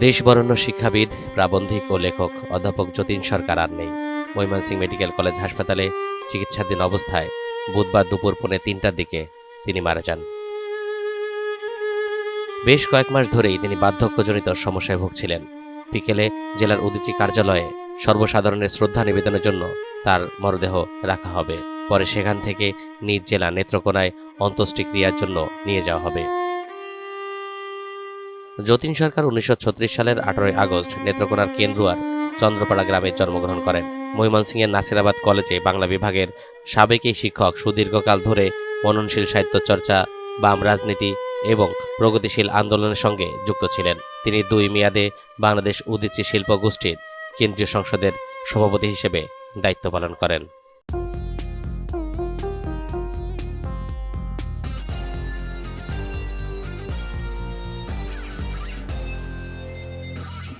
দেশবরণ্য শিক্ষাবিদ, প্রাবন্ধিক ও লেখক অধ্যাপক যতীন সরকার আর নেই। ময়মনসিংহ মেডিকেল কলেজ হাসপাতালে চিকিৎসাধীন অবস্থায় বুধবার দুপুর পৌনে তিনটার দিকে তিনি মারা যান। বেশ কয়েক মাস ধরেই তিনি বার্ধক্যজনিত সমস্যায় ভুগছিলেন। বিকেলে জেলার উদিচি কার্যালয়ে সর্বসাধারণের শ্রদ্ধা নিবেদনের জন্য তার মরদেহ রাখা হবে। পরে সেখান থেকে নিজ জেলা নেত্রকোনায় অন্ত্যেষ্টি ক্রিয়ার জন্য নিয়ে যাওয়া হবে। যতীন সরকার উনিশশো ছত্রিশ সালের আঠারোই আগস্ট নেত্রকোনার কেন্দ্রুয়ার চন্দ্রপাড়া গ্রামে জন্মগ্রহণ করেন। ময়মনসিংহের নাসিরাবাদ কলেজে বাংলা বিভাগের সাবেক এই শিক্ষক সুদীর্ঘকাল ধরে মননশীল সাহিত্য চর্চা, বাম রাজনীতি এবং প্রগতিশীল আন্দোলনের সঙ্গে যুক্ত ছিলেন। তিনি দুই মেয়াদে বাংলাদেশ উদিচি শিল্প গোষ্ঠীর কেন্দ্রীয় সংসদের সভাপতি হিসেবে দায়িত্ব পালন করেন।